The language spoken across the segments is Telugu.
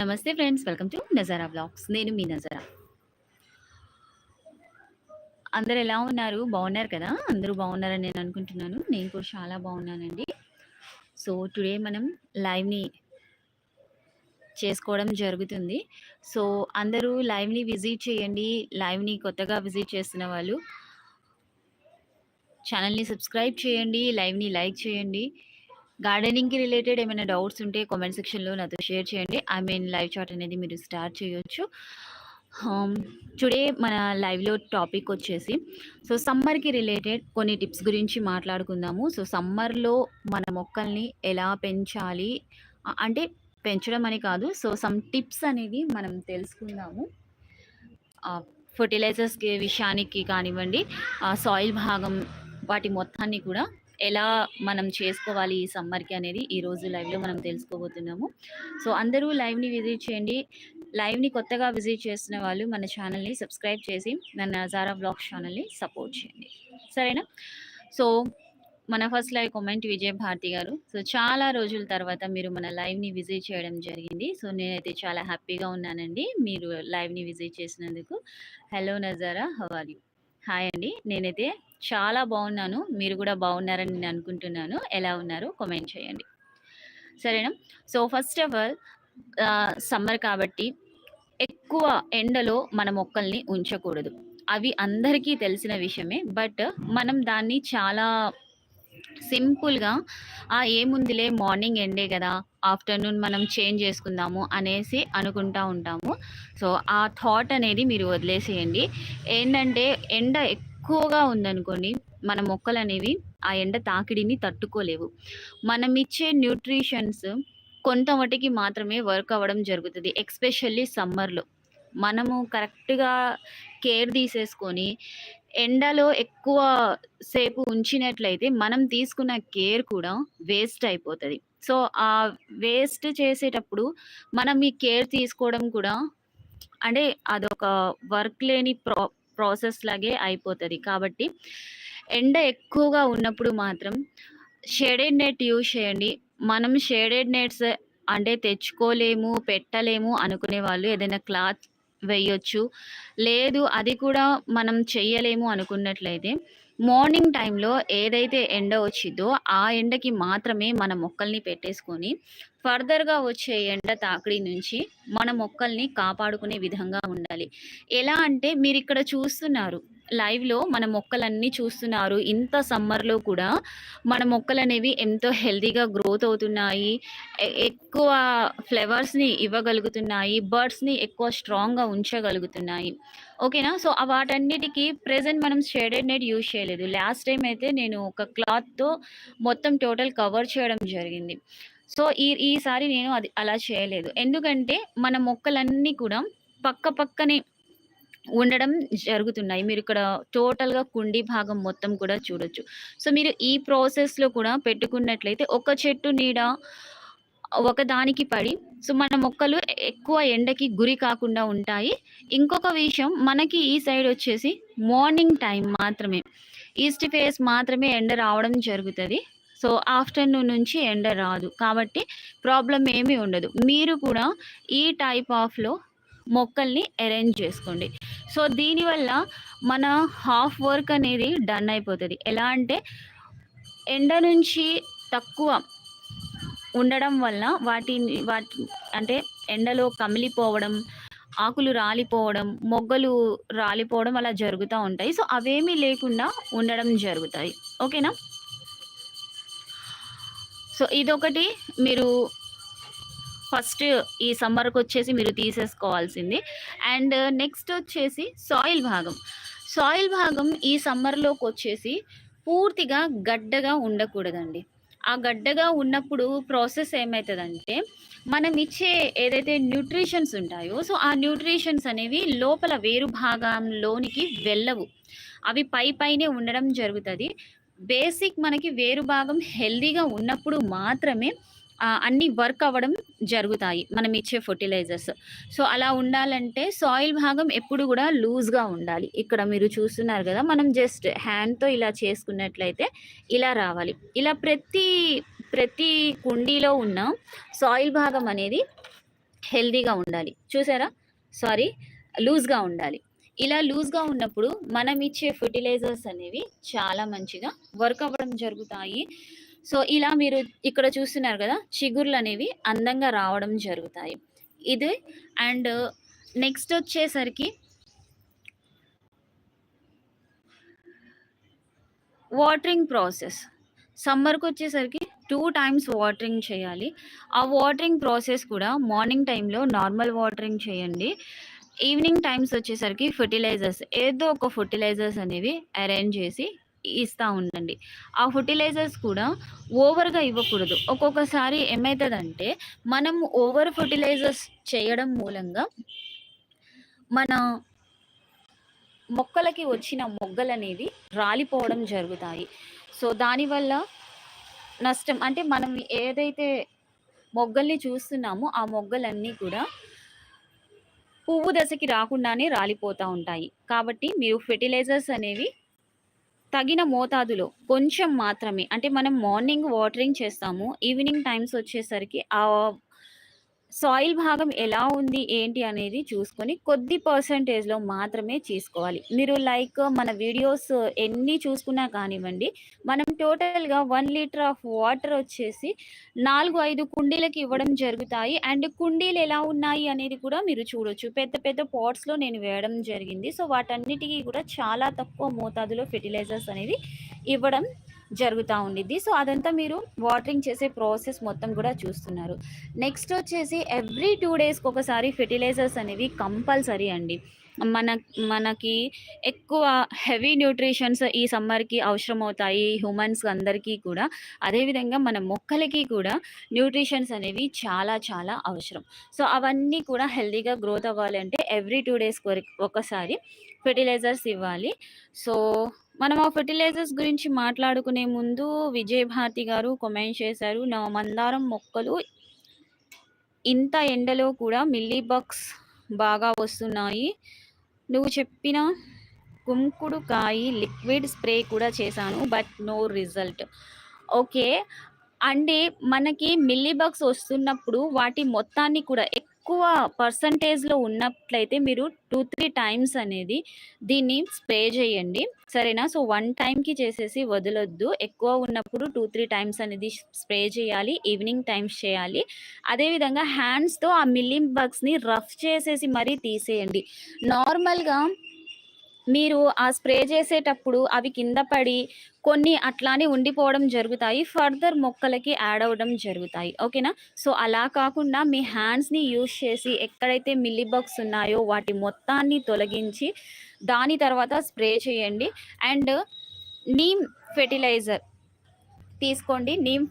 నమస్తే friends welcome to Nazara blogs నేను మీ నజారా. అందరు ఎలా ఉన్నారు? బాగున్నారు కదా? అందరూ బాగున్నారని నేను అనుకుంటున్నాను. నేను కూడా చాలా బాగున్నానండి. సో టుడే మనం లైవ్ని చేసుకోవడం జరుగుతుంది. సో అందరూ లైవ్ని విజిట్ చేయండి. లైవ్ని కొత్తగా విజిట్ చేస్తున్న వాళ్ళు ఛానల్ని సబ్స్క్రైబ్ చేయండి. లైవ్ని లైక్ చేయండి. గార్డెనింగ్కి రిలేటెడ్ ఏమైనా డౌట్స్ ఉంటే కామెంట్ సెక్షన్లో నాతో షేర్ చేయండి. ఐ మీన్ లైవ్ చాట్ అనేది మీరు స్టార్ట్ చేయొచ్చు. టుడే మన లైవ్లో టాపిక్ వచ్చేసి సో సమ్మర్కి రిలేటెడ్ కొన్ని టిప్స్ గురించి మాట్లాడుకుందాము. సో సమ్మర్లో మన మొక్కల్ని ఎలా పెంచాలి? అంటే పెంచడం అని కాదు సో సమ్ టిప్స్ అనేది మనం తెలుసుకుందాము. ఫర్టిలైజర్స్కి విషయానికి కానివ్వండి సాయిల్ భాగం వాటి మొత్తాన్ని కూడా ఎలా మనం చేసుకోవాలి ఈ సమ్మర్కి అనేది ఈ రోజు లైవ్లో మనం తెలుసుకోబోతున్నాము. సో అందరూ లైవ్ని విజిట్ చేయండి. లైవ్ని కొత్తగా విజిట్ చేస్తున్న వాళ్ళు మన ఛానల్ని సబ్స్క్రైబ్ చేసి మన నజారా బ్లాగ్ ఛానల్ని సపోర్ట్ చేయండి. సరేనా? సో మన first live comment Vijaya Bharathi గారు. సో చాలా రోజుల తర్వాత మీరు మన లైవ్ని విజిట్ చేయడం జరిగింది. సో నేనైతే చాలా హ్యాపీగా ఉన్నానండి మీరు లైవ్ని విజిట్ చేసినందుకు. హలో నజారా హవారి హాయ్ అండి. నేనైతే చాలా బాగున్నాను. మీరు కూడా బాగున్నారని నేను అనుకుంటున్నాను. ఎలా ఉన్నారో? కామెంట్ చేయండి. సరేనా? So first of all summer కాబట్టి ఎక్కువ ఎండలో మన మొక్కల్ని ఉంచకూడదు. అవి అందరికీ తెలిసిన విషయమే. బట్ మనం దాన్ని చాలా సింపుల్గా ఏముందిలే మార్నింగ్ ఎండే కదా ఆఫ్టర్నూన్ మనం చేంజ్ చేసుకుందాము అనేసి అనుకుంటా ఉంటాము. సో ఆ థాట్ అనేది మీరు వదిలేసేయండి. ఏంటంటే ఎండ ఎక్కువగా ఉందనుకోండి మన మొక్కలు అనేవి ఆ ఎండ తాకిడిని తట్టుకోలేవు. మనం ఇచ్చే న్యూట్రిషన్స్ కొంత మటుకి మాత్రమే వర్క్ అవ్వడం జరుగుతుంది ఎక్స్పెషల్లీ సమ్మర్లో. మనము కరెక్ట్గా కేర్ తీసేసుకొని ఎండలో ఎక్కువ సేపు ఉంచినట్లయితే మనం తీసుకున్న కేర్ కూడా వేస్ట్ అయిపోతుంది. సో ఆ వేస్ట్ చేసేటప్పుడు మనం ఈ కేర్ తీసుకోవడం కూడా అంటే అదొక వర్క్ లేని ప్రా ప్రాసెస్ లాగే అయిపోతుంది. కాబట్టి ఎండ ఎక్కువగా ఉన్నప్పుడు మాత్రం షేడెడ్ నెట్ యూజ్ చేయండి. మనం షేడెడ్ నెట్స్ అంటే తెచ్చుకోలేము పెట్టలేము అనుకునే వాళ్ళు ఏదైనా క్లాత్ వేయొచ్చు. లేదు అది కూడా మనం చెయ్యలేము అనుకున్నట్లయితే మార్నింగ్ టైంలో ఏదైతే ఎండ వచ్చిందో ఆ ఎండకి మాత్రమే మన మొక్కల్ని పెట్టేసుకొని ఫర్దర్గా వచ్చే ఎండ తాకిడి నుంచి మన మొక్కల్ని కాపాడుకునే విధంగా ఉండాలి. ఎలా అంటే మీరు ఇక్కడ చూస్తున్నారు లైవ్లో మన మొక్కలన్నీ చూస్తున్నారు. ఇంత సమ్మర్లో కూడా మన మొక్కలు అనేవి ఎంతో హెల్తీగా గ్రోత్ అవుతున్నాయి. ఎక్కువ ఫ్లవర్స్ని ఇవ్వగలుగుతున్నాయి. బర్డ్స్ని ఎక్కువ స్ట్రాంగ్గా ఉంచగలుగుతున్నాయి. ఓకేనా? సో వాటన్నిటికీ ప్రెసెంట్ మనం షేడెడ్ నెట్ యూజ్ చేయలేదు. లాస్ట్ టైం అయితే నేను ఒక క్లాత్తో మొత్తం టోటల్ కవర్ చేయడం జరిగింది. సో ఈ ఈసారి నేను అది అలా చేయలేదు. ఎందుకంటే మన మొక్కలన్నీ కూడా పక్క పక్కనే ఉండడం జరుగుతున్నాయి. మీరు ఇక్కడ టోటల్గా కుండీ భాగం మొత్తం కూడా చూడొచ్చు. సో మీరు ఈ ప్రాసెస్లో కూడా పెట్టుకున్నట్లయితే ఒక చెట్టు నీడ ఒకదానికి పడి సో మన మొక్కలు ఎక్కువ ఎండకి గురి కాకుండా ఉంటాయి. ఇంకొక విషయం మనకి ఈ సైడ్ వచ్చేసి మార్నింగ్ టైం మాత్రమే ఈస్ట్ ఫేస్ మాత్రమే ఎండ రావడం జరుగుతుంది. సో ఆఫ్టర్నూన్ నుంచి ఎండ రాదు. కాబట్టి ప్రాబ్లం ఏమీ ఉండదు. మీరు కూడా ఈ టైప్ ఆఫ్లో మొక్కల్ని అరేంజ్ చేసుకోండి. సో దీనివల్ల మన హాఫ్ వర్క్ అనేది డన్ అయిపోతుంది. ఎలా అంటే ఎండ నుంచి తక్కువ ఉండడం వల్ల వాటిని వాటి అంటే ఎండలో కమిలిపోవడం ఆకులు రాలిపోవడం మొగ్గలు రాలిపోవడం అలా జరుగుతూ ఉంటాయి. సో అవేమీ లేకుండా ఉండడం జరుగుతాయి. ఓకేనా సో ఇదొకటి మీరు ఫస్ట్ ఈ సమ్మర్కి వచ్చేసి మీరు తీసేసుకోవాల్సింది. అండ్ నెక్స్ట్ వచ్చేసి సాయిల్ భాగం. సాయిల్ భాగం ఈ సమ్మర్లోకి వచ్చేసి పూర్తిగా గడ్డగా ఉండకూడదండి. ఆ గడ్డగా ఉన్నప్పుడు ప్రాసెస్ ఏమవుతుందంటే మనం ఇచ్చే ఏదైతే న్యూట్రిషన్స్ ఉంటాయో సో ఆ న్యూట్రిషన్స్ అనేవి లోపల వేరు భాగంలోనికి వెళ్ళవు. అవి పై పైనే ఉండడం జరుగుతుంది. బేసిక్ మనకి వేరు భాగం హెల్దీగా ఉన్నప్పుడు మాత్రమే అన్ని వర్క్ అవ్వడం జరుగుతాయి మనం ఇచ్చే ఫర్టిలైజర్స్. సో అలా ఉండాలంటే సాయిల్ భాగం ఎప్పుడు కూడా లూజ్గా ఉండాలి. ఇక్కడ మీరు చూస్తున్నారు కదా మనం జస్ట్ హ్యాండ్తో ఇలా చేసుకున్నట్లయితే ఇలా రావాలి. ఇలా ప్రతి ప్రతి కుండీలో ఉన్న సాయిల్ భాగం అనేది హెల్దీగా ఉండాలి. చూసారా? సారీ లూజ్గా ఉండాలి. ఇలా లూజ్గా ఉన్నప్పుడు మనం ఇచ్చే ఫర్టిలైజర్స్ అనేవి చాలా మంచిగా వర్క్ అవ్వడం జరుగుతాయి. సో ఇలా మీరు ఇక్కడ చూస్తున్నారు కదా చిగుర్లు అనేవి అందంగా రావడం జరుగుతాయి. ఇది అండ్ నెక్స్ట్ వచ్చేసరికి వాటరింగ్ ప్రాసెస్. సమ్మర్కి వచ్చేసరికి టూ టైమ్స్ వాటరింగ్ చేయాలి. ఆ వాటరింగ్ ప్రాసెస్ కూడా మార్నింగ్ టైంలో నార్మల్ వాటరింగ్ చేయండి. ఈవినింగ్ టైమ్స్ వచ్చేసరికి ఫర్టిలైజర్స్ ఏదో ఒక ఫర్టిలైజర్స్ అనేవి అరేంజ్ చేసి ఇస్తూ ఉండండి. ఆ ఫర్టిలైజర్స్ కూడా ఓవర్గా ఇవ్వకూడదు. ఒక్కొక్కసారి ఏమవుతుందంటే మనం ఓవర్ ఫర్టిలైజర్స్ చేయడం మూలంగా మన మొక్కలకి వచ్చిన మొగ్గలు అనేవి రాలిపోవడం జరుగుతాయి. సో దానివల్ల నష్టం అంటే మనం ఏదైతే మొగ్గల్ని చూస్తున్నామో ఆ మొగ్గలన్నీ కూడా పువ్వు దశకి రాకుండానే రాలిపోతూ ఉంటాయి. కాబట్టి మీరు ఫెర్టిలైజర్స్ అనేవి తగిన మోతాదులో కొంచెం మాత్రమే అంటే మనం మార్నింగ్ వాటరింగ్ చేస్తాము ఈవినింగ్ టైమ్స్ వచ్చేసరికి ఆ సాయిల్ భాగం ఎలా ఉంది ఏంటి అనేది చూసుకొని కొద్ది పర్సంటేజ్లో మాత్రమే తీసుకోవాలి. మీరు లైక్ మన వీడియోస్ ఎన్ని చూసుకున్నా కానివ్వండి మనం టోటల్గా వన్ లీటర్ ఆఫ్ వాటర్ వచ్చేసి నాలుగు ఐదు కుండీలకి ఇవ్వడం జరుగుతాయి. అండ్ కుండీలు ఎలా ఉన్నాయి అనేది కూడా మీరు చూడొచ్చు. పెద్ద పెద్ద పాట్స్లో నేను వేయడం జరిగింది. సో వాటన్నిటికీ కూడా చాలా తక్కువ మోతాదులో ఫెర్టిలైజర్స్ అనేది ఇవ్వడం జరుగుతూ ఉండిద్ది. సో అదంతా మీరు వాటరింగ్ చేసే ప్రాసెస్ మొత్తం కూడా చూస్తున్నారు. నెక్స్ట్ వచ్చేసి ఎవ్రీ టూ డేస్కి ఒకసారి ఫెర్టిలైజర్స్ అనేవి కంపల్సరీ అండి. మన మనకి ఎక్కువ హెవీ న్యూట్రిషన్స్ ఈ సమ్మర్కి అవసరం అవుతాయి హ్యూమన్స్ అందరికీ కూడా. అదేవిధంగా మన మొక్కలకి కూడా న్యూట్రిషన్స్ అనేవి చాలా చాలా అవసరం. సో అవన్నీ కూడా హెల్తీగా గ్రోత్ అవ్వాలంటే ఎవ్రీ టూ డేస్ ఒకసారి ఫెర్టిలైజర్స్ ఇవ్వాలి. సో మనం ఆ ఫెర్టిలైజర్స్ గురించి మాట్లాడుకునే ముందు విజయభారతి గారు కామెంట్ చేశారు నా మందారం మొక్కలు ఇంత ఎండలో కూడా మిల్లీ బాగా వస్తున్నాయి. నువ్వు చెప్పిన కుంకుడు కాయి లిక్విడ్ స్ప్రే కూడా చేశాను బట్ నో రిజల్ట్. ఓకే. అంటే మనకి మిల్లీ బగ్స్ వస్తున్నప్పుడు వాటి మొత్తాన్ని కూడా ఎక్కువ పర్సంటేజ్లో ఉన్నట్లయితే మీరు టూ త్రీ టైమ్స్ అనేది దీన్ని స్ప్రే చేయండి. సరేనా? సో వన్ టైంకి చేసేసి వదలొద్దు. ఎక్కువ ఉన్నప్పుడు టూ త్రీ టైమ్స్ అనేది స్ప్రే చేయాలి. ఈవినింగ్ టైమ్స్ చేయాలి. అదేవిధంగా హ్యాండ్స్తో ఆ మిల్లింగ్ బగ్స్ని రఫ్ చేసేసి మరీ తీసేయండి. నార్మల్గా మీరు ఆ స్ప్రే చేసేటప్పుడు అవి కింద పడి కొన్ని అట్లానే ఉండిపోవడం జరుగుతాయి. ఫర్దర్ మొక్కలకి యాడ్ అవ్వడం జరుగుతాయి. ఓకేనా? సో అలా కాకుండా మీ హ్యాండ్స్ని యూజ్ చేసి ఎక్కడైతే మిల్లీ బగ్స్ ఉన్నాయో వాటి మొత్తాన్ని తొలగించి దాని తర్వాత స్ప్రే చేయండి. అండ్ నీమ్ ఫెర్టిలైజర్ తీసుకోండి. నీమ్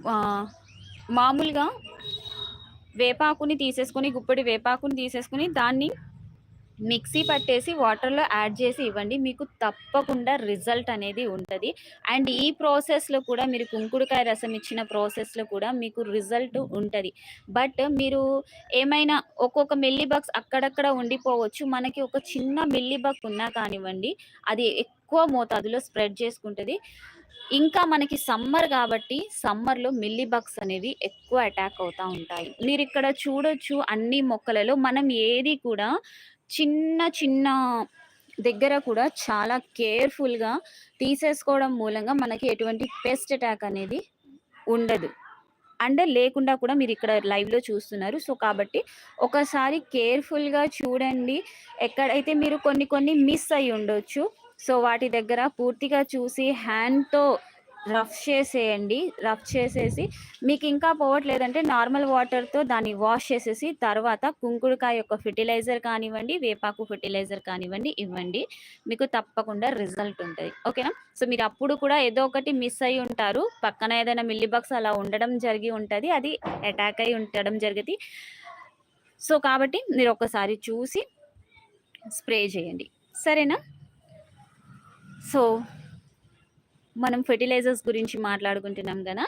మామూలుగా వేపాకుని తీసేసుకొని గుప్పడి వేపాకుని తీసేసుకుని దాన్ని మిక్సీ పట్టేసి వాటర్లో యాడ్ చేసి ఇవ్వండి. మీకు తప్పకుండా రిజల్ట్ అనేది ఉంటుంది. అండ్ ఈ ప్రాసెస్లో కూడా మీరు కుంకుడుకాయ రసం ఇచ్చిన ప్రాసెస్లో కూడా మీకు రిజల్ట్ ఉంటుంది. బట్ మీరు ఏమైనా ఒక్కొక్క మిల్లీ బగ్స్ అక్కడక్కడ ఉండిపోవచ్చు. మనకి ఒక చిన్న మిల్లీ బగ్ ఉన్నా కానివ్వండి అది ఎక్కువ మోతాదులో స్ప్రెడ్ చేసుకుంటుంది. ఇంకా మనకి సమ్మర్ కాబట్టి సమ్మర్లో మిల్లీ బగ్స్ అనేవి ఎక్కువ అటాక్ అవుతూ ఉంటాయి. మీరు ఇక్కడ చూడొచ్చు అన్ని మొక్కలలో మనం ఏది కూడా చిన్న చిన్న దగ్గర కూడా చాలా కేర్ఫుల్గా తీసేసుకోవడం మూలంగా మనకి ఎటువంటి పెస్ట్ అటాక్ అనేది ఉండదు. అండ్ లేకుండా కూడా మీరు ఇక్కడ లైవ్లో చూస్తున్నారు. సో కాబట్టి ఒకసారి కేర్ఫుల్గా చూడండి. ఎక్కడైతే మీరు కొన్ని కొన్ని మిస్ అయి ఉండొచ్చు సో వాటి దగ్గర పూర్తిగా చూసి హ్యాండ్తో రఫ్ చేసేయండి రఫ్ చేసేసి మీకు ఇంకా పోవట్లేదంటే నార్మల్ వాటర్తో దాన్ని వాష్ చేసేసి తర్వాత కుంకుడుకాయ యొక్క ఫెర్టిలైజర్ కానివ్వండి వేపాకు ఫెర్టిలైజర్ కానివ్వండి ఇవ్వండి. మీకు తప్పకుండా రిజల్ట్ ఉంటుంది. ఓకేనా? సో మీరు అప్పుడు కూడా ఏదో ఒకటి మిస్ అయి ఉంటారు. పక్కన ఏదైనా మిల్లీ బాక్స్ అలా ఉండడం జరిగి ఉంటుంది. అది అటాక్ అయి ఉండడం జరిగింది. సో కాబట్టి మీరు ఒకసారి చూసి స్ప్రే చేయండి. సరేనా? సో మనం ఫెర్టిలైజర్స్ గురించి మాట్లాడుకుంటున్నాం కదా.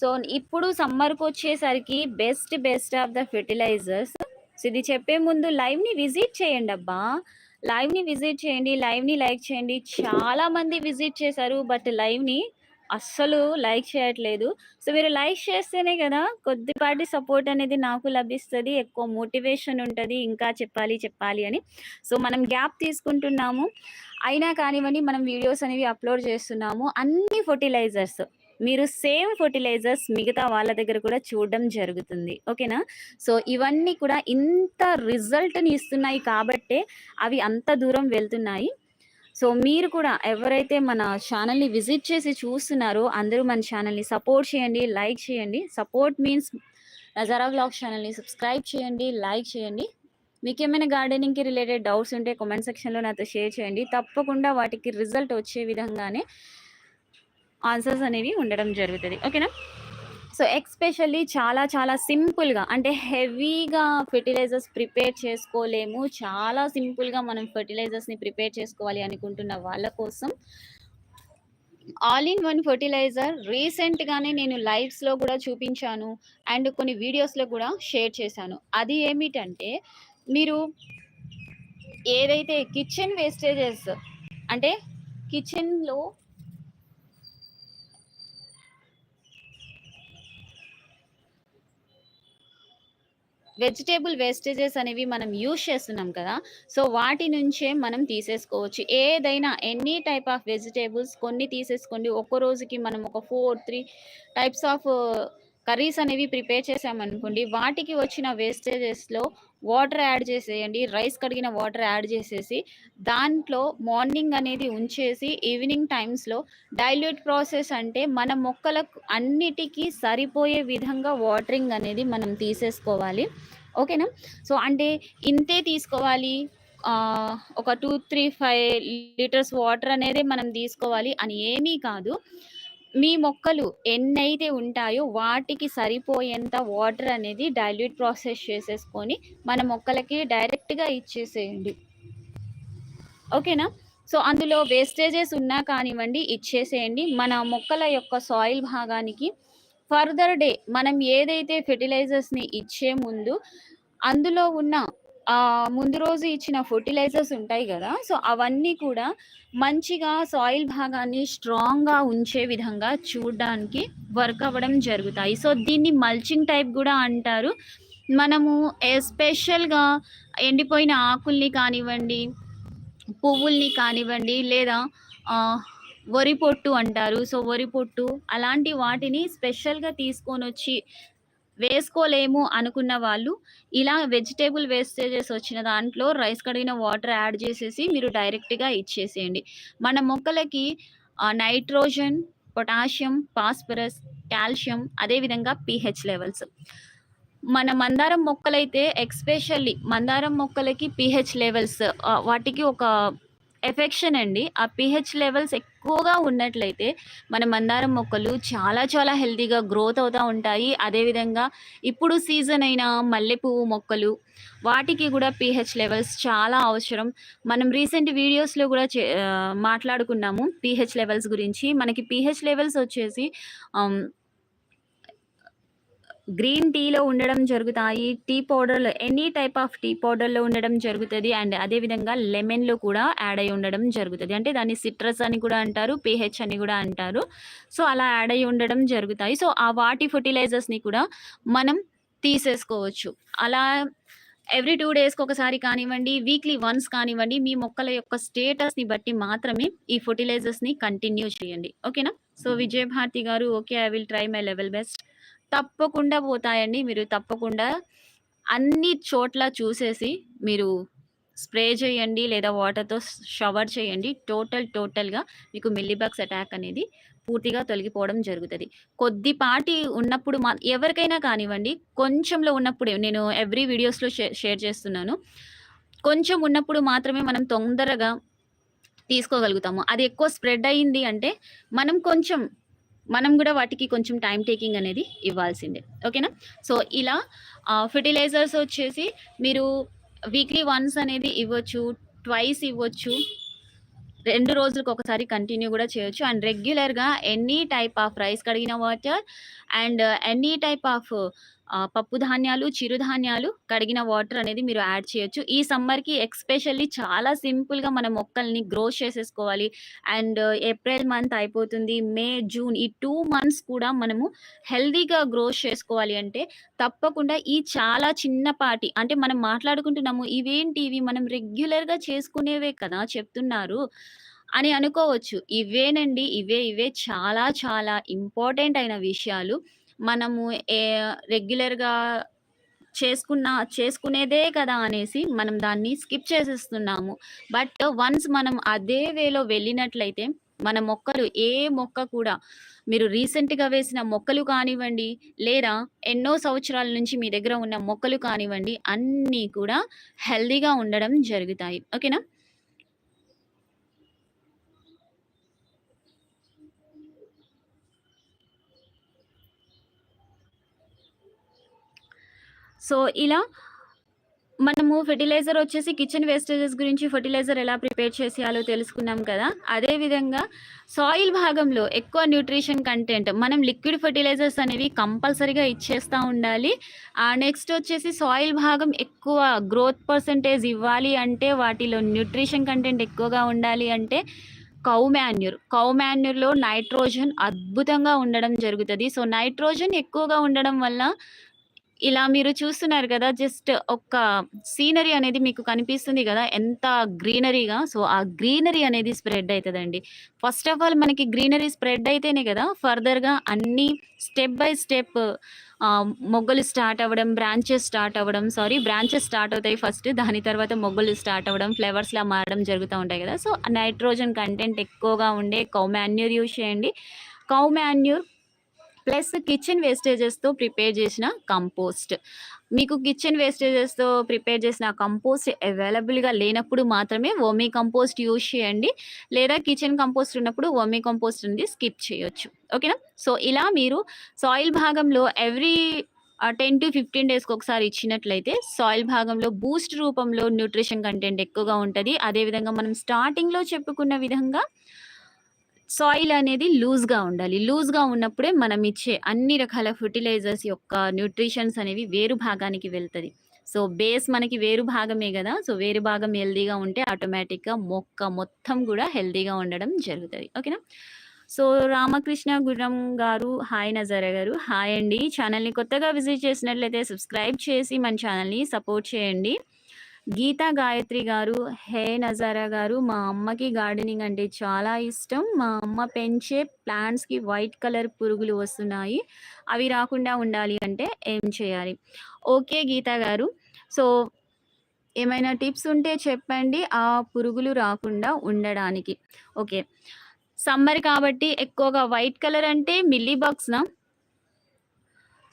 సో ఇప్పుడు సమ్మర్కి వచ్చేసరికి best best of the fertilisers so ఇది చెప్పే ముందు లైవ్ని విజిట్ చేయండి అబ్బా. లైవ్ని విజిట్ చేయండి లైవ్ని లైక్ చేయండి. చాలా మంది విజిట్ చేశారు బట్ లైవ్ని అస్సలు లైక్ చేయట్లేదు. సో, మీరు లైక్ చేస్తేనే కదా కొద్దిపాటి సపోర్ట్ అనేది నాకు లభిస్తుంది ఎక్కువ మోటివేషన్ ఉంటుంది ఇంకా చెప్పాలి, చెప్పాలి అని. సో, మనం గ్యాప్ తీసుకుంటున్నాము. అయినా కానివ్వండి మనం వీడియోస్ అనేవి అప్‌లోడ్ చేస్తున్నాము. అన్ని ఫర్టిలైజర్స్ మీరు సేమ్ ఫర్టిలైజర్స్ మిగతా వాళ్ళ దగ్గర కూడా చూడడం జరుగుతుంది. ఓకేనా? సో, ఇవన్నీ కూడా ఇంత రిజల్ట్‌ని ఇస్తున్నాయి కాబట్టే అవి అంత దూరం వెళ్తున్నాయి. సో, మీరు కూడా ఎవరైతే మన ఛానల్ని విజిట్ చేసి చూస్తున్నారో అందరూ మన ఛానల్ని సపోర్ట్ చేయండి, లైక్ చేయండి. సపోర్ట్ మీన్స్ నజారా బ్లాగ్ ఛానల్ని సబ్స్క్రైబ్ చేయండి, లైక్ చేయండి. మీకేమైనా గార్డెనింగ్‌కి రిలేటెడ్ డౌట్స్ ఉంటే కామెంట్ సెక్షన్‌లో నాతో షేర్ చేయండి. తప్పకుండా వాటికి రిజల్ట్ వచ్చే విధంగానే ఆన్సర్స్ అనేవి ఉండడం జరుగుతుంది ఓకేనా? సో, ఎక్స్పెషల్లీ చాలా చాలా సింపుల్‌గా అంటే హెవీగా ఫెర్టిలైజర్స్ ప్రిపేర్ చేసుకోలేము. చాలా సింపుల్‌గా మనం ఫెర్టిలైజర్స్‌ని ప్రిపేర్ చేసుకోవాలి అనుకుంటున్న వాళ్ళ కోసం ఆల్ ఇన్ వన్ ఫెర్టిలైజర్ రీసెంట్‌గానే నేను లైవ్స్‌లో కూడా చూపించాను. అండ్ కొన్ని వీడియోస్‌లో కూడా షేర్ చేశాను. అది ఏమిటంటే మీరు ఏదైతే కిచెన్ వేస్టేజెస్ అంటే కిచెన్‌లో వెజిటేబుల్ వేస్టేజెస్ అనేవి మనం యూజ్ చేస్తున్నాం కదా! సో, వాటి నుంచే మనం తీసేసుకోవచ్చు. ఏదైనా ఎనీ టైప్ ఆఫ్ వెజిటేబుల్స్ కొన్ని తీసేసుకోండి. ఒక్క రోజుకి మనం ఒక 4, 3 టైప్స్ ఆఫ్ కర్రీస్ అనేవి ప్రిపేర్ చేసామనుకోండి వాటికి వచ్చిన వేస్టేజెస్‌లో వాటర్ యాడ్ చేసేయండి. రైస్ కడిగిన వాటర్ యాడ్ చేసేసి దాంట్లో మార్నింగ్ అనేది ఉంచేసి ఈవినింగ్ టైమ్స్‌లో డైల్యూట్ ప్రాసెస్ అంటే మన మొక్కలకు అన్నిటికీ సరిపోయే విధంగా వాటరింగ్ అనేది మనం తీసేసుకోవాలి. ఓకేనా? సో, అంటే ఇంతే తీసుకోవాలి ఒక 2, 3, 5 లీటర్స్ వాటర్ అనేది మనం తీసుకోవాలి అని ఏమీ కాదు. మీ మొక్కలు ఎన్నైతే ఉంటాయో వాటికి సరిపోయేంత వాటర్ అనేది డైల్యూట్ ప్రాసెస్ చేసేసుకొని మన మొక్కలకి డైరెక్ట్‌గా ఇచ్చేసేయండి. ఓకేనా? సో, అందులో వేస్టేజెస్ ఉన్నా కానివ్వండి ఇచ్చేసేయండి. మన మొక్కల యొక్క సాయిల్ భాగానికి ఫర్దర్ డే మనం ఏదైతే ఫెర్టిలైజర్స్‌ని ఇచ్చే ముందు అందులో ఉన్న ఆ ముందు రోజు ఇచ్చిన ఫర్టిలైజర్స్ ఉంటాయి కదా సో, అవన్నీ కూడా మంచిగా సాయిల్ భాగాన్ని స్ట్రాంగ్‌గా ఉంచే విధంగా చూడడానికి వర్క్ అవ్వడం జరుగుతాయి. సో, దీన్ని మల్చింగ్ టైప్ కూడా అంటారు. మనము ఎస్పెషల్‌గా ఎండిపోయిన ఆకుల్ని కానివ్వండి, పువ్వుల్ని కానివ్వండి లేదా వరి పొట్టు అంటారు. సో, వరి పొట్టు అలాంటి వాటిని స్పెషల్‌గా తీసుకొని వచ్చి వేసుకోలేము అనుకున్న వాళ్ళు ఇలా వెజిటేబుల్ వేస్టేజెస్ వచ్చిన దాంట్లో రైస్ కడిగిన వాటర్ యాడ్ చేసేసి మీరు డైరెక్ట్‌గా ఇచ్చేసేయండి. మన మొక్కలకి నైట్రోజన్, పొటాషియం, ఫాస్ఫరస్, కాల్షియం అదే విధంగా లెవెల్స్. మన మందారం మొక్కలైతే ఎక్స్పెషల్లీ మందారం మొక్కలకి పిహెచ్ లెవెల్స్ వాటికి ఒక ఎఫెక్షన్ అండి. ఆ పిహెచ్ లెవెల్స్ ఎక్కువగా ఉన్నట్లయితే మన మందారం మొక్కలు చాలా చాలా హెల్తీగా గ్రోత్ అవుతూ ఉంటాయి. అదేవిధంగా ఇప్పుడు సీజన్ అయిన మల్లెపువ్వు మొక్కలు వాటికి కూడా పిహెచ్ లెవెల్స్ చాలా అవసరం. మనం రీసెంట్ వీడియోస్‌లో కూడా చే మాట్లాడుకున్నాము పిహెచ్ లెవెల్స్ గురించి. మనకి పిహెచ్ లెవెల్స్ వచ్చేసి గ్రీన్ టీలో ఉండడం జరుగుతాయి. టీ పౌడర్‌లో ఎనీ టైప్ ఆఫ్ టీ పౌడర్‌లో ఉండడం జరుగుతుంది అండ్ అదే విధంగా లెమన్‌లో కూడా యాడ్ అయి ఉండడం జరుగుతుంది అంటే దాన్ని సిట్రస్ అని కూడా అంటారు. పిహెచ్ అని కూడా అంటారు. సో, అలా యాడ్ అయి ఉండడం జరుగుతాయి. సో, ఆ వాటి ఫెర్టిలైజర్స్‌ని కూడా మనం తీసేసుకోవచ్చు. అలా ఎవ్రీ టూ డేస్‌కి ఒకసారి కానివ్వండి, వీక్లీ వన్స్ కానివ్వండి, మీ మొక్కల యొక్క స్టేటస్‌ని బట్టి మాత్రమే ఈ ఫర్టిలైజర్స్ని కంటిన్యూ చేయండి. ఓకేనా? సో, విజయభారతి గారు okay. I will try my level best. తప్పకుండా పోతాయండి. మీరు తప్పకుండా అన్ని చోట్ల చూసేసి మీరు స్ప్రే చేయండి లేదా వాటర్‌తో షవర్ చేయండి. టోటల్ టోటల్‌గా మీకు మిల్లీబాక్స్ అటాక్ అనేది పూర్తిగా తొలగిపోవడం జరుగుతుంది కొద్దిపాటి ఉన్నప్పుడు మా ఎవరికైనా కానివ్వండి, కొంచెంలో ఉన్నప్పుడే నేను ఎవ్రీ వీడియోస్‌లో షే షేర్ చేస్తున్నాను. కొంచెం ఉన్నప్పుడు మాత్రమే మనం తొందరగా తీసుకోగలుగుతాము. అది ఎక్కువ స్ప్రెడ్ అయింది అంటే మనం కొంచెం మనం కూడా వాటికి కొంచెం టైం టేకింగ్ అనేది ఇవ్వాల్సిందే. ఓకేనా? సో, ఇలా ఫెర్టిలైజర్స్ వచ్చేసి మీరు వీక్లీ వన్స్ అనేది ఇవ్వచ్చు. ట్వైస్ ఇవ్వచ్చు. రెండు రోజులకు ఒకసారి కంటిన్యూ కూడా చేయొచ్చు. అండ్ రెగ్యులర్‌గా ఎనీ టైప్ ఆఫ్ రైస్ కడిగిన water and any type of పప్పు ధాన్యాలు, చిరుధాన్యాలు, కడిగిన వాటర్ అనేది మీరు యాడ్ చేయొచ్చు. ఈ సమ్మర్‌కి ఎక్స్‌పెషల్లీ చాలా సింపుల్‌గా మన మొక్కల్ని గ్రో చేసేసుకోవాలి. అండ్ ఏప్రిల్ మంత్ అయిపోతుంది. మే, జూన్ ఈ టూ మంత్స్ కూడా మనము హెల్తీగా గ్రో చేసుకోవాలి అంటే తప్పకుండా ఈ చాలా చిన్నపాటి అంటే మనం మాట్లాడుకుంటున్నాము. ఇవేంటి ఇవి మనం రెగ్యులర్‌గా చేసుకునేవే కదా! చెప్తున్నారు అని అనుకోవచ్చు. ఇవేనండి. ఇవే ఇవే చాలా చాలా ఇంపార్టెంట్ అయిన విషయాలు. మనము ఏ రెగ్యులర్‌గా చేసుకున్న చేసుకునేదే కదా అనేసి మనం దాన్ని స్కిప్ చేసేస్తున్నాము. బట్ వన్స్ మనం అదే వేలో వెళ్ళినట్లయితే మన మొక్కలు ఏ మొక్క కూడా మీరు రీసెంట్‌గా వేసిన మొక్కలు కానివ్వండి, లేదా ఎన్నో సంవత్సరాల నుంచి మీ దగ్గర ఉన్న మొక్కలు కానివ్వండి, అన్నీ కూడా హెల్దీగా ఉండడం జరుగుతాయి. ఓకేనా? సో, ఇలా మనము ఫెర్టిలైజర్ వచ్చేసి కిచెన్ వేస్టేజెస్ గురించి ఫెర్టిలైజర్ ఎలా ప్రిపేర్ చేసేయాలో తెలుసుకున్నాం కదా! అదే విధంగా సాయిల్ భాగంలో ఎక్కువ న్యూట్రిషన్ కంటెంట్ మనం లిక్విడ్ ఫెర్టిలైజర్స్ అనేవి కంపల్సరీగా ఇచ్చేస్తూ ఉండాలి. నెక్స్ట్ వచ్చేసి సాయిల్ భాగం ఎక్కువ గ్రోత్ పర్సెంటేజ్ ఇవ్వాలి అంటే వాటిలో న్యూట్రిషన్ కంటెంట్ ఎక్కువగా ఉండాలి అంటే కౌ మాన్యూర్. కౌ మాన్యూర్‌లో నైట్రోజన్ అద్భుతంగా ఉండడం జరుగుతుంది సో, నైట్రోజన్ ఎక్కువగా ఉండడం వల్ల ఇలా మీరు చూస్తున్నారు కదా జస్ట్ ఒక సీనరీ అనేది మీకు కనిపిస్తుంది కదా ఎంత గ్రీనరీగా. సో, ఆ గ్రీనరీ అనేది స్ప్రెడ్ అవుతుందండి ఫస్ట్ ఆఫ్ ఆల్ మనకి గ్రీనరీ స్ప్రెడ్ అయితేనే కదా ఫర్దర్‌గా అన్నీ స్టెప్ బై స్టెప్ మొగ్గలు స్టార్ట్ అవ్వడం, బ్రాంచెస్ స్టార్ట్ అవ్వడం సారీ బ్రాంచెస్ స్టార్ట్ అవుతాయి ఫస్ట్. దాని తర్వాత మొగ్గలు స్టార్ట్ అవ్వడం, ఫ్లేవర్స్లా మారడం జరుగుతూ ఉంటాయి కదా సో, నైట్రోజన్ కంటెంట్ ఎక్కువగా ఉండే కౌ మాన్యూర్ యూజ్ చేయండి. కౌ మాన్యూర్ ప్లస్ కిచెన్ వేస్టేజెస్‌తో ప్రిపేర్ చేసిన కంపోస్ట్. మీకు కిచెన్ వేస్టేజెస్‌తో ప్రిపేర్ చేసిన కంపోస్ట్ అవైలబుల్‌గా లేనప్పుడు మాత్రమే వర్మీ కంపోస్ట్ యూజ్ చేయండి. లేదా కిచెన్ కంపోస్ట్ ఉన్నప్పుడు వర్మీ కంపోస్ట్ అనేది స్కిప్ చేయొచ్చు. ఓకేనా? సో, ఇలా మీరు సాయిల్ భాగంలో ఎవ్రీ టెన్ టు ఫిఫ్టీన్ డేస్‌కి ఒకసారి ఇచ్చినట్లయితే సాయిల్ భాగంలో బూస్ట్ రూపంలో న్యూట్రిషన్ కంటెంట్ ఎక్కువగా ఉంటుంది అదే విధంగా మనం స్టార్టింగ్‌లో చెప్పుకున్న విధంగా సాయిల్ అనేది లూజ్‌గా ఉండాలి. లూజ్‌గా ఉన్నప్పుడే మనం ఇచ్చే అన్ని రకాల ఫర్టిలైజర్స్ యొక్క న్యూట్రిషన్స్ అనేవి వేరు భాగానికి వెళ్తుంది సో, బేస్ మనకి వేరు భాగమే కదా సో, వేరు భాగం హెల్దీగా ఉంటే ఆటోమేటిక్‌గా మొక్క మొత్తం కూడా హెల్దీగా ఉండడం జరుగుతుంది ఓకేనా? సో, రామకృష్ణ గురం గారు హాయ్ నజర గారు. హాయ్ అండి. ఛానల్ని కొత్తగా విజిట్ చేసినట్లయితే సబ్స్క్రైబ్ చేసి మన ఛానల్ని సపోర్ట్ చేయండి. గీతా గాయత్రి గారు హే నజారా గారు మా అమ్మకి గార్డెనింగ్ అంటే చాలా ఇష్టం. మా అమ్మ పెంచే ప్లాంట్స్‌కి వైట్ కలర్ పురుగులు వస్తున్నాయి. అవి రాకుండా ఉండాలి అంటే ఏం చేయాలి? ఓకే గీతా గారు. సో, ఏమైనా టిప్స్ ఉంటే చెప్పండి. ఆ పురుగులు రాకుండా ఉండడానికి. ఓకే. సమ్మర్ కాబట్టి ఎక్కువగా వైట్ కలర్ అంటే mealy బాక్స్నా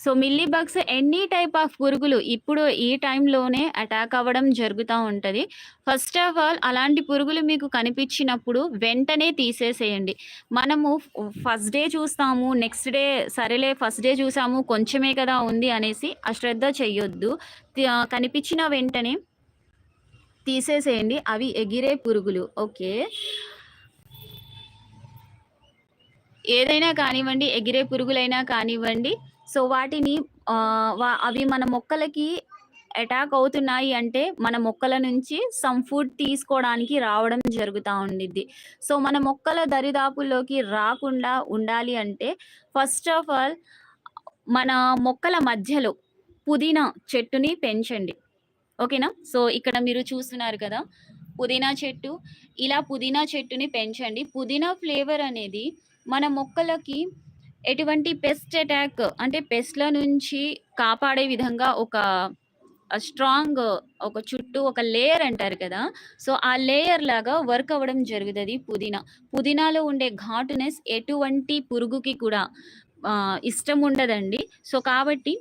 so, mealybugs any type of పురుగులు ఇప్పుడు ఈ టైంలోనే అటాక్ అవ్వడం జరుగుతూ ఉంటుంది ఫస్ట్ ఆఫ్ ఆల్ అలాంటి పురుగులు మీకు కనిపించినప్పుడు వెంటనే తీసేసేయండి. మనము ఫస్ట్ డే చూస్తాము. నెక్స్ట్ డే సరేలే ఫస్ట్ డే చూసాము కొంచెమే కదా ఉంది అనేసి అశ్రద్ధ చెయ్యొద్దు. కనిపించిన వెంటనే తీసేసేయండి. అవి ఎగిరే పురుగులు. ఓకే. ఏదైనా కానివ్వండి, ఎగిరే పురుగులైనా కానివ్వండి. సో, వాటిని అవి మన మొక్కలకి అటాక్ అవుతున్నాయి అంటే మన మొక్కల నుంచి సమ్ ఫుడ్ తీసుకోవడానికి రావడం జరుగుతూ ఉండిద్ది. సో, మన మొక్కల దరిదాపుల్లోకి రాకుండా ఉండాలి అంటే ఫస్ట్ ఆఫ్ ఆల్ మన మొక్కల మధ్యలో పుదీనా చెట్టుని పెంచండి. ఓకేనా? సో, ఇక్కడ మీరు చూస్తున్నారు కదా! పుదీనా చెట్టు. ఇలా పుదీనా చెట్టుని పెంచండి. పుదీనా ఫ్లేవర్ అనేది మన మొక్కలకి ఎటువంటి పెస్ట్ అటాక్ అంటే పెస్ట్‌ల నుంచి కాపాడే విధంగా ఒక స్ట్రాంగ్ ఒక చుట్టూ ఒక లేయర్ అంటారు కదా! సో, ఆ లేయర్ లాగా వర్క్ అవ్వడం జరుగుతుంది పుదీనా. పుదీనాలో ఉండే ఘాటునెస్ ఎటువంటి పురుగుకి కూడా ఇష్టం ఉండదండి. సో, కాబట్టి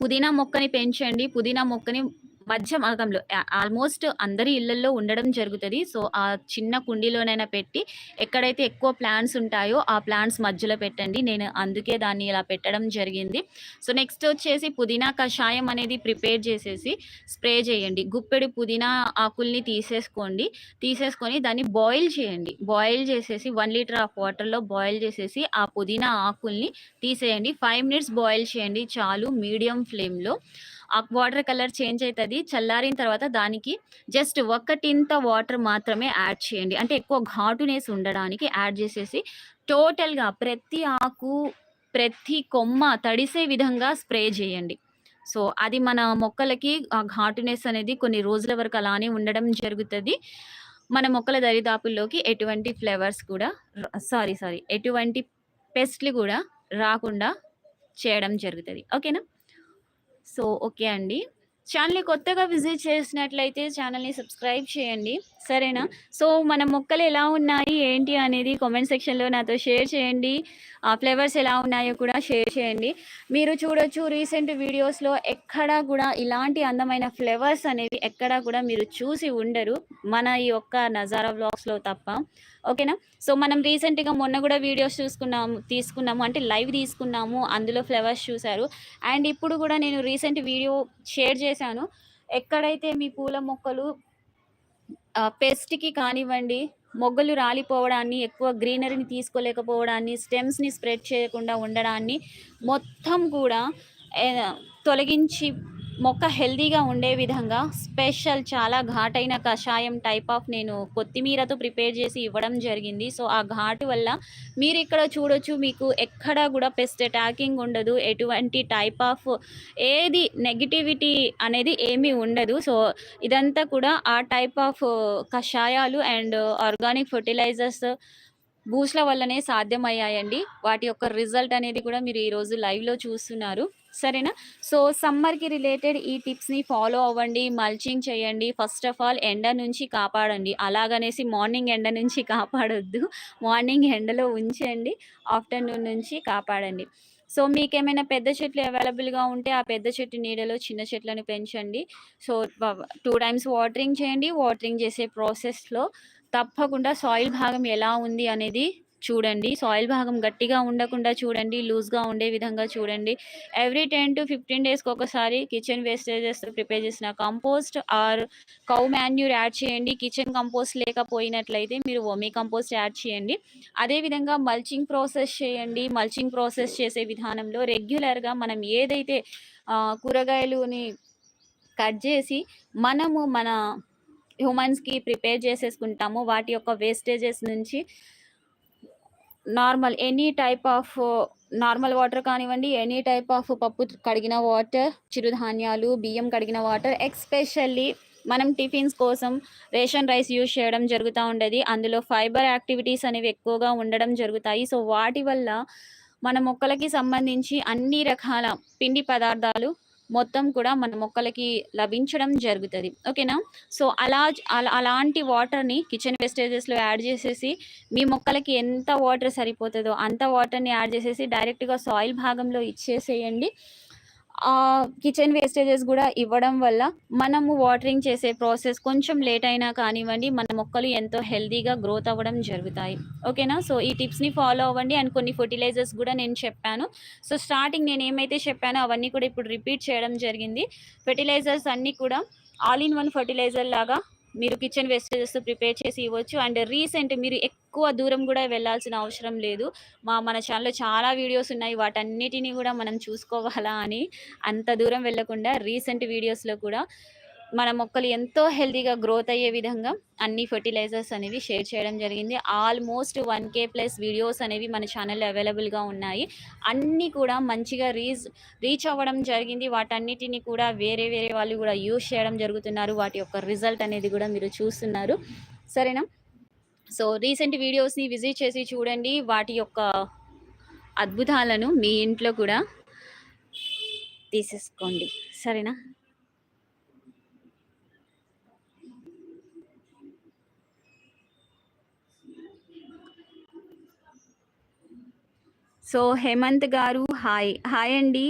పుదీనా మొక్కని పెంచండి. పుదీనా మొక్కని మధ్య భాగంలో ఆల్మోస్ట్ అందరి ఇళ్ళలో ఉండడం జరుగుతుంది సో, ఆ చిన్న కుండీలోనైనా పెట్టి ఎక్కడైతే ఎక్కువ ప్లాంట్స్ ఉంటాయో ఆ ప్లాంట్స్ మధ్యలో పెట్టండి. నేను అందుకే దాన్ని ఇలా పెట్టడం జరిగింది. సో, నెక్స్ట్ వచ్చేసి పుదీనా కషాయం అనేది ప్రిపేర్ చేసేసి స్ప్రే చేయండి. గుప్పెడు పుదీనా ఆకుల్ని తీసేసుకోండి. తీసేసుకొని దాన్ని బాయిల్ చేయండి. బాయిల్ చేసేసి వన్ లీటర్ ఆఫ్ వాటర్‌లో బాయిల్ చేసేసి ఆ పుదీనా ఆకుల్ని తీసేయండి. ఫైవ్ మినిట్స్ బాయిల్ చేయండి చాలు మీడియం ఫ్లేమ్‌లో. ఆ వాటర్ కలర్ చేంజ్ అవుతుంది చల్లారిన తర్వాత దానికి జస్ట్ ఒక్కటింత వాటర్ మాత్రమే యాడ్ చేయండి. అంటే ఎక్కువ ఘాటునేసి ఉండడానికి యాడ్ చేసేసి టోటల్‌గా ప్రతి ఆకు, ప్రతి కొమ్మ తడిసే విధంగా స్ప్రే చేయండి. సో, అది మన మొక్కలకి ఆ ఘాటునెస్ అనేది కొన్ని రోజుల వరకు అలానే ఉండడం జరుగుతుంది మన మొక్కల దరిదాపుల్లోకి ఎటువంటి ఫ్లేవర్స్ కూడా సారీ, సారీ ఎటువంటి పెస్ట్‌లు కూడా రాకుండా చేయడం జరుగుతుంది ఓకేనా? సో, ఓకే అండి. ఛానల్ని కొత్తగా విజిట్ చేసినట్లయితే ఛానల్ని సబ్స్క్రైబ్ చేయండి. సరేనా? సో, మన మొక్కలు ఎలా ఉన్నాయి, ఏంటి అనేది కామెంట్ సెక్షన్‌లో నాతో షేర్ చేయండి. ఆ ఫ్లేవర్స్ ఎలా ఉన్నాయో కూడా షేర్ చేయండి. మీరు చూడొచ్చు రీసెంట్ వీడియోస్‌లో ఎక్కడా కూడా ఇలాంటి అందమైన ఫ్లేవర్స్ అనేవి ఎక్కడా కూడా మీరు చూసి ఉండరు. మన ఈ యొక్క నజారా వ్లాగ్స్‌లో తప్ప. ఓకేనా? సో, మనం రీసెంట్‌గా మొన్న కూడా వీడియోస్ చూసుకున్నాము తీసుకున్నాము. అంటే లైవ్ తీసుకున్నాము. అందులో ఫ్లేవర్స్ చూశారు అండ్ ఇప్పుడు కూడా నేను రీసెంట్ వీడియో షేర్ చేశాను. ఎక్కడైతే మీ పూల మొక్కలు పెస్ట్‌కి కానివ్వండి, మొగ్గలు రాలిపోవడాన్ని, ఎక్కువ గ్రీనరీని తీసుకోలేకపోవడాన్ని, స్టెమ్స్‌ని స్ప్రెడ్ చేయకుండా ఉండడాన్ని మొత్తం కూడా తొలగించి మొక్క హెల్తీగా ఉండే విధంగా స్పెషల్ చాలా ఘాటైన కషాయం టైప్ ఆఫ్ నేను కొత్తిమీరతో ప్రిపేర్ చేసి ఇవ్వడం జరిగింది. సో, ఆ ఘాటు వల్ల మీరు ఇక్కడ చూడొచ్చు మీకు ఎక్కడా కూడా పెస్ట్ అటాకింగ్ ఉండదు. ఎటువంటి టైప్ ఆఫ్ ఏది నెగటివిటీ అనేది ఏమీ ఉండదు. సో, ఇదంతా కూడా ఆ టైప్ ఆఫ్ కషాయాలు అండ్ ఆర్గానిక్ ఫర్టిలైజర్స్ బూస్ట్‌ల వల్లనే సాధ్యమయ్యాయండి. వాటి యొక్క రిజల్ట్ అనేది కూడా మీరు ఈరోజు లైవ్‌లో చూస్తున్నారు. సరేనా? సో, సమ్మర్‌కి రిలేటెడ్ ఈ టిప్స్‌ని ఫాలో అవ్వండి. మల్చింగ్ చేయండి. ఫస్ట్ ఆఫ్ ఆల్ ఎండ నుంచి కాపాడండి. అలాగనేసి మార్నింగ్ ఎండ నుంచి కాపాడొద్దు. మార్నింగ్ ఎండలో ఉంచండి. ఆఫ్టర్‌నూన్ నుంచి కాపాడండి. సో, మీకేమైనా పెద్ద చెట్లు అవైలబుల్‌గా ఉంటే ఆ పెద్ద చెట్టు నీడలో చిన్న చెట్లను పెంచండి. సో, టూ టైమ్స్ వాటరింగ్ చేయండి. వాటరింగ్ చేసే ప్రాసెస్‌లో తప్పకుండా సాయిల్ భాగం ఎలా ఉంది అనేది చూడండి. సాయిల్ భాగం గట్టిగా ఉండకుండా చూడండి. లూజ్‌గా ఉండే విధంగా చూడండి. ఎవ్రీ 10-15 డేస్‌కి ఒకసారి కిచెన్ వేస్టేజెస్ ప్రిపేర్ చేసిన compost or cow manure add చేయండి. కిచెన్ కంపోస్ట్ లేకపోయినట్లయితే మీరు వర్మీ కంపోస్ట్ యాడ్ చేయండి. అదే విధంగా మల్చింగ్ ప్రాసెస్ చేయండి. మల్చింగ్ ప్రాసెస్ చేసే విధానంలో రెగ్యులర్‌గా మనం ఏదైతే కూరగాయలుని కట్ చేసి మనము మన హ్యూమన్స్‌కి ప్రిపేర్ చేసేసుకుంటాము వాటి యొక్క వేస్టేజెస్ నుంచి normal any type of normal water కానివ్వండి, ఎనీ టైప్ ఆఫ్ పప్పు కడిగిన వాటర్, చిరుధాన్యాలు, బియ్యం కడిగిన వాటర్ ఎక్స్‌పెషల్లీ మనం టిఫిన్స్ కోసం రేషన్ రైస్ యూజ్ చేయడం జరుగుతూ ఉండేది. అందులో ఫైబర్ యాక్టివిటీస్ అనేవి ఎక్కువగా ఉండడం జరుగుతాయి. సో, వాటి వల్ల మన మొక్కలకి సంబంధించి అన్ని రకాల పిండి పదార్థాలు మొత్తం కూడా మన మొక్కలకి లభించడం జరుగుతుంది ఓకేనా? సో, అలా అలా అలాంటి వాటర్‌ని కిచెన్ వేస్టేజెస్‌లో యాడ్ చేసేసి మీ మొక్కలకి ఎంత వాటర్ సరిపోతుందో అంత వాటర్‌ని యాడ్ చేసేసి డైరెక్ట్‌గా సాయిల్ భాగంలో ఇచ్చేసేయండి. ఆ కిచెన్ వేస్టేజెస్ కూడా ఇవ్వడం వల్ల మనము వాటరింగ్ చేసే ప్రాసెస్ కొంచెం లేట్ అయినా కానివ్వండి, మన మొక్కలు ఎంతో హెల్తీగా గ్రోత్ అవ్వడం జరుగుతాయి. ఓకేనా? సో, ఈ టిప్స్‌ని ఫాలో అవ్వండి. అండ్ కొన్ని ఫెర్టిలైజర్స్ కూడా నేను చెప్పాను. సో, స్టార్టింగ్ నేను ఏమైతే చెప్పానో అవన్నీ కూడా ఇప్పుడు రిపీట్ చేయడం జరిగింది. ఫెర్టిలైజర్స్ అన్నీ కూడా ఆల్ ఇన్ వన్ ఫెర్టిలైజర్ లాగా మీరు కిచెన్ వేస్టేజెస్‌తో ప్రిపేర్ చేసి ఇవ్వచ్చు. అండ్ రీసెంట్ మీరు ఎక్కువ దూరం కూడా వెళ్ళాల్సిన అవసరం లేదు. మా మన ఛానల్లో చాలా వీడియోస్ ఉన్నాయి. వాటన్నిటిని కూడా మనం చూసుకోవాలా అని అంత దూరం వెళ్ళకుండా రీసెంట్ వీడియోస్‌లో కూడా మన మొక్కలు ఎంతో హెల్తీగా గ్రోత్ అయ్యే విధంగా అన్ని ఫెర్టిలైజర్స్ అనేవి షేర్ చేయడం జరిగింది. Almost one K plus videos అనేవి మన ఛానల్లో అవైలబుల్‌గా ఉన్నాయి. అన్నీ కూడా మంచిగా రీజ్ రీచ్ అవ్వడం జరిగింది. వాటన్నిటిని కూడా వేరే వేరే వాళ్ళు కూడా యూజ్ చేయడం జరుగుతున్నారు. వాటి యొక్క రిజల్ట్ అనేది కూడా మీరు చూస్తున్నారు. సరేనా? సో, రీసెంట్ వీడియోస్‌ని విజిట్ చేసి చూడండి. వాటి యొక్క అద్భుతాలను మీ ఇంట్లో కూడా తీసేసుకోండి. సరేనా? సో, హేమంత్ గారు హాయ్. హాయ్ అండి.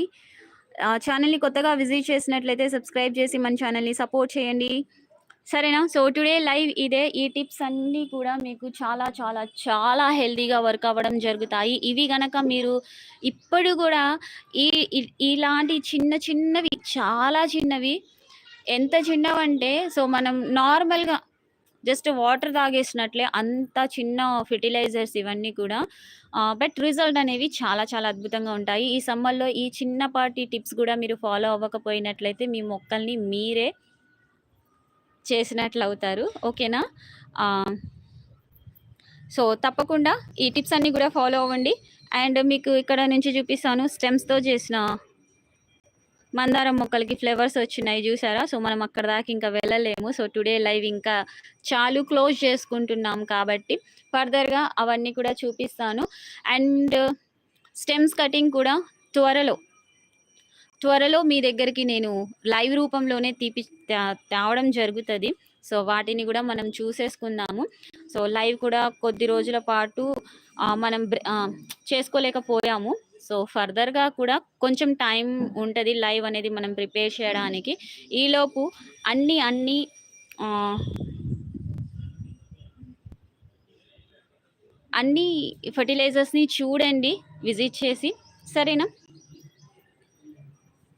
ఛానల్ని కొత్తగా విజిట్ చేసినట్లయితే సబ్స్క్రైబ్ చేసి మన ఛానల్ని సపోర్ట్ చేయండి. సరేనా? సో, టుడే లైవ్ ఇదే. ఈ టిప్స్ అన్నీ కూడా మీకు చాలా చాలా చాలా హెల్దీగా వర్క్ అవ్వడం జరుగుతాయి. ఇవి గనక మీరు ఇప్పుడు కూడా ఈ ఇలాంటి చిన్న చిన్నవి చాలా చిన్నవి ఎంత చిన్నవంటే సో, మనం నార్మల్‌గా జస్ట్ వాటర్ తాగేసినట్లే అంత చిన్న ఫెర్టిలైజర్స్ ఇవన్నీ కూడా. బట్ రిజల్ట్ అనేవి చాలా చాలా అద్భుతంగా ఉంటాయి. ఈ సమ్మర్‌లో ఈ చిన్నపాటి టిప్స్ కూడా మీరు ఫాలో అవ్వకపోయినట్లయితే మీ మొక్కల్ని మీరే చేసినట్లు అవుతారు ఓకేనా? సో, తప్పకుండా ఈ టిప్స్ అన్నీ కూడా ఫాలో అవ్వండి. అండ్ మీకు ఇక్కడ నుంచి చూపిస్తాను స్టెమ్స్‌తో చేసిన మందారం మొక్కలకి ఫ్లవర్స్ వచ్చినాయి చూసారా సో, మనం అక్కడి దాకా ఇంకా వెళ్ళలేము. సో, టుడే లైవ్ ఇంకా చాలు క్లోజ్ చేసుకుంటున్నాం కాబట్టి ఫర్దర్‌గా అవన్నీ కూడా చూపిస్తాను. అండ్ స్టెమ్స్ కటింగ్ కూడా త్వరలో త్వరలో మీ దగ్గరికి నేను లైవ్ రూపంలోనే తీపి తేవడం జరుగుతుంది సో, వాటిని కూడా మనం చూసేసుకుందాము. సో, లైవ్ కూడా కొద్ది రోజుల పాటు మనం చేసుకోలేకపోయాము. సో, ఫర్దర్‌గా కూడా కొంచెం టైం ఉంటది లైవ్ అనేది మనం ప్రిపేర్ చేయడానికి. ఈలోపు అన్నీ అన్నీ అన్నీ ఫెర్టిలైజర్స్‌ని చూడండి విజిట్ చేసి. సరేనా?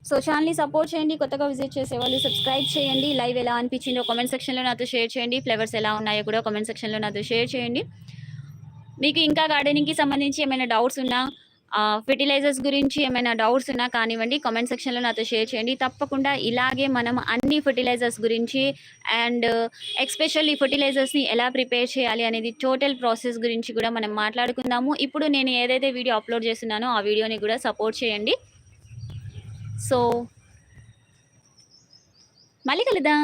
సో, ఛానెల్‌ని సపోర్ట్ చేయండి. కొత్తగా విజిట్ చేసేవాళ్ళు సబ్స్క్రైబ్ చేయండి. లైవ్ ఎలా అనిపించిందో కామెంట్ సెక్షన్‌లో నాతో షేర్ చేయండి. ఫ్లవర్స్ ఎలా ఉన్నాయో కూడా కామెంట్ సెక్షన్‌లో నాతో షేర్ చేయండి. మీకు ఇంకా గార్డెనింగ్‌కి సంబంధించి ఏమైనా డౌట్స్ ఉన్నా ఫెర్టిలైజర్స్ గురించి ఏమైనా డౌట్స్ ఉన్నా కానివ్వండి కామెంట్ సెక్షన్‌లో నాతో షేర్ చేయండి. తప్పకుండా ఇలాగే మనం అన్ని ఫెర్టిలైజర్స్ గురించి అండ్ ఎక్స్పెషల్లీ ఫెర్టిలైజర్స్‌ని ఎలా ప్రిపేర్ చేయాలి అనేది టోటల్ ప్రాసెస్ గురించి కూడా మనం మాట్లాడుకుందాము. ఇప్పుడు నేను ఏదైతే వీడియో అప్‌లోడ్ చేస్తున్నానో ఆ వీడియోని కూడా సపోర్ట్ చేయండి. సో మళ్ళీ కలుద్దాం.